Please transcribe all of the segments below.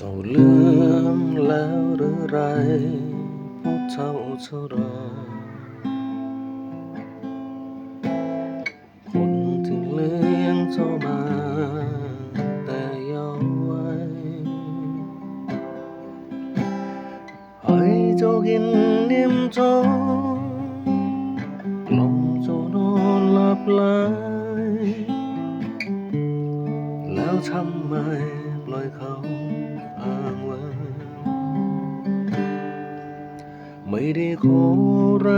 จ้าลืมแล้วหรือไรผู้เท่าเท่าไรคนที่เลี้ยงเจ้ามาแต่ยาว์วัยให้เจ้ากินนิ่มท้องกล่อมเจ้านอนหลับไหลแล้วทำไมปล่อยเขา ไม่ได้ขออะไร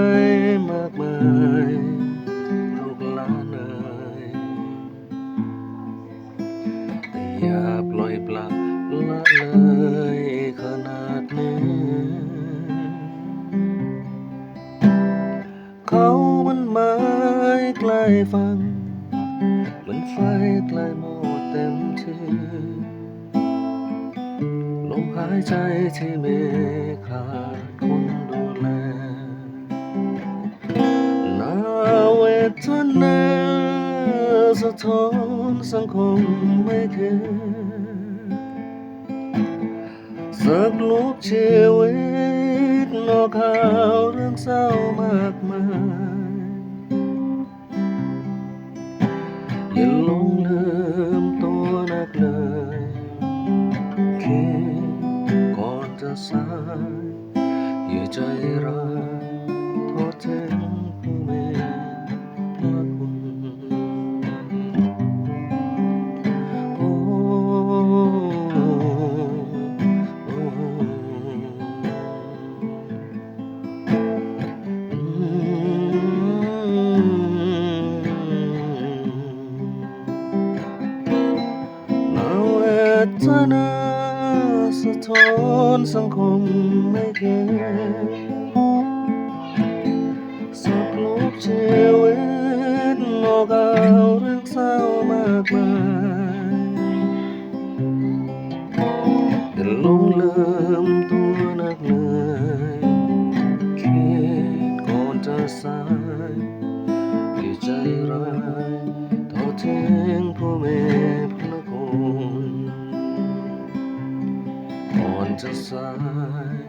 มากมายลูกหลานเอ่ยแต่อย่าปล่อยปละละเลยขนาดนี้เขามันไม้ใกล้ฟังเหมือนไฟใกล้หมดเต็มที่ลมหายใจที่ไม่ขาด สะท้อนสังคมไม่เคยสักลูกชีวิตนอกข่าวเรื่องเศร้ามากมายอย่าลงลืมตัวนักเลยคิดก่อนจะสายอย่าใจร้าย ทนาสะท้อนสังคมไม่เคยสักลูกชีวิตงอกเอาเรื่องเศร้ามากมายแต่ลงลืมตัวนักเลยคิดก่อนจะสาย ก่อ